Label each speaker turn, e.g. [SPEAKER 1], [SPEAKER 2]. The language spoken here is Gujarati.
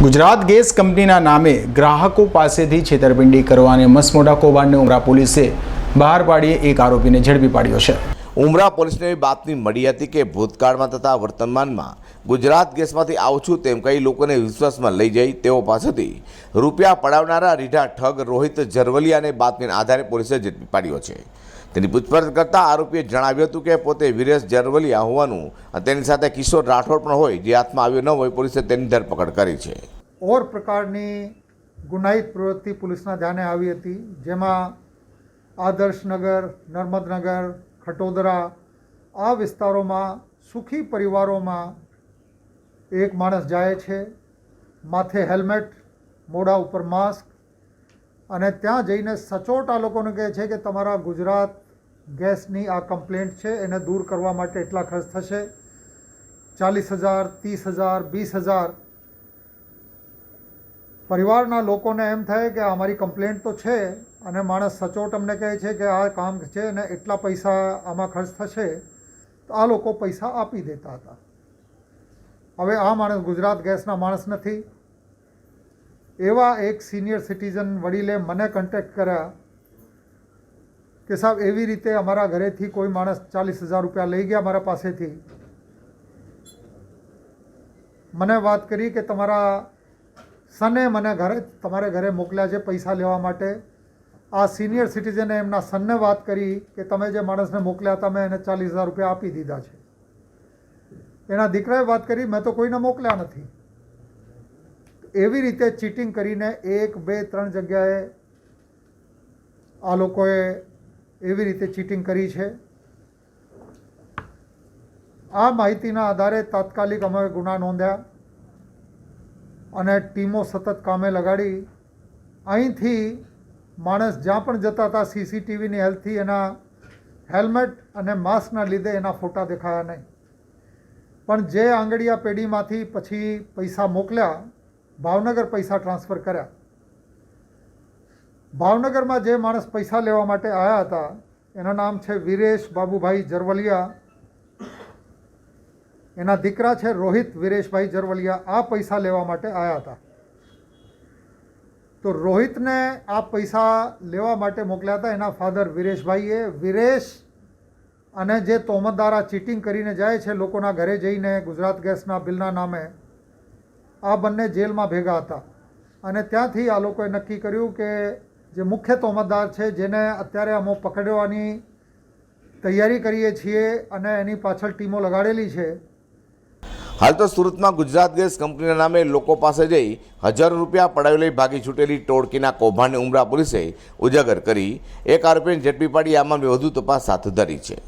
[SPEAKER 1] ગુજરાત ગેસ કંપનીના નામે ગ્રાહકો પાસેથી છેતરપિંડી કરવાને મસમોટા કૌભાંડને ઉમરા પોલીસે બહાર પાડીએ એક આરોપીને ઝડપી પાડ્યો છે.
[SPEAKER 2] ઉમરા પોલીસને એવી બાતમી મળી હતી કે ભૂતકાળમાં તથા વર્તમાનમાં ગુજરાત ગેસમાંથી આવું છું તેમ કહી લોકોને વિશ્વાસમાં લઈ જઈ તેઓ પાસેથી રૂપિયા પડાવનારા રીઢા ઠગ રોહિત જરવલિયાને બાતમીના આધારે પોલીસે ઝડપી પાડ્યો છે. તેની પૂછપરછ કરતા આરોપીએ જણાવ્યું હતું કે પોતે વિરેશ જરવલિયા હોવાનું અને તેની સાથે કિશોર રાઠોડ પણ હોય જે હાથમાં આવ્યો ન હોય પોલીસે તેની ધરપકડ કરી છે.
[SPEAKER 3] ઓર પ્રકારની ગુનાહિત પ્રવૃત્તિ પોલીસના ધ્યાને આવી હતી, જેમાં આદર્શનગર નર્મદનગર, ખટોદરા, આ વિસ્તારોમાં સુખી પરિવારોમાં એક માણસ જાય છે, માથે હેલ્મેટ, મોઢા ઉપર માસ્ક અને ત્યાં જઈને સચોટ આ લોકોને કહે છે કે તમારા ગુજરાત ગેસની આ કમ્પ્લેન્ટ છે, એને દૂર કરવા માટે એટલા ખર્ચ થશે. ચાલીસ હજાર, ત્રીસ હજાર, વીસ હજાર. પરિવારના લોકોને એમ થાય કે અમારી કમ્પ્લેન્ટ તો છે, અને માણસ સચોટ અમને કહે છે કે આ કામ છે અને એટલા પૈસા આમાં ખર્ચ થશે, તો આ લોકો પૈસા આપી દેતા હતા. હવે આ માણસ ગુજરાત ગેસના માણસ નથી. એવા એક સિનિયર સિટીઝન વડીલે મને કન્ટેક્ટ કર્યા કે સાહેબ, એવી રીતે અમારા ઘરેથી કોઈ માણસ ચાલીસ હજાર રૂપિયા લઈ ગયા મારા પાસેથી. મને વાત કરી કે તમારા સને મને ઘરે, તમારે ઘરે મોકલ્યા છે પૈસા લેવા માટે. આ સિનિયર સિટીઝને એમના સનને વાત કરી કે તમે જે માણસને મોકલ્યા હતા, મેં એને ચાલીસ હજાર રૂપિયા આપી દીધા છે. એના દીકરાએ વાત કરી, મેં તો કોઈને મોકલ્યા નથી. એવી રીતે ચીટિંગ કરીને એક, બે, ત્રણ જગ્યાએ આ લોકોએ એવી રીતે ચીટિંગ કરી છે. આ માહિતીના આધારે તાત્કાલિક અમે ગુના નોંધ્યા અને ટીમો સતત કામે લગાડી. અહીંથી માણસ જ્યાં પણ જતા હતા, સીસીટીવીની હેલ્પથી એના હેલ્મેટ અને માસ્કના લીધે એના ફોટા દેખાયા નહીં. પણ જે આંગળીયા પેઢીમાંથી પછી પૈસા મોકલ્યા, ભાવનગર પૈસા ટ્રાન્સફર કર્યા. ભાવનગરમાં જે માણસ પૈસા લેવા માટે આવ્યા હતા, એનું નામ છે વિરેશ બાબુભાઈ જરવલિયા. એના દીકરા છે રોહિત વિરેશભાઈ જરવલિયા, આ પૈસા લેવા માટે આવ્યા હતા. તો રોહિતને આ પૈસા લેવા માટે મોકલ્યા હતા એના ફાધર વિરેશભાઈએ. વિરેશ અને જે તોમતદારા ચીટિંગ કરીને જાય છે લોકોના ઘરે જઈને ગુજરાત ગેસના બિલના નામે, આ બંને જેલમાં ભેગા હતા. અને ત્યાંથી આ લોકોએ નક્કી કર્યું કે જે મુખ્ય તોમતદાર છે, જેને અત્યારે અમો પકડવાની તૈયારી કરીએ છીએ અને એની પાછળ ટીમો લગાડેલી છે.
[SPEAKER 2] હાલ તો સુરતમાં ગુજરાત ગેસ કંપનીના નામે લોકો પાસે જઈ હજાર રૂપિયા પડાવી લઈ ભાગી છૂટેલી ટોળકીના કૌભાંડને ઉમરા પોલીસે ઉજાગર કરી. એક આરોપીને ઝડપી પાડી આ મામલે વધુ તપાસ હાથ ધરી છે.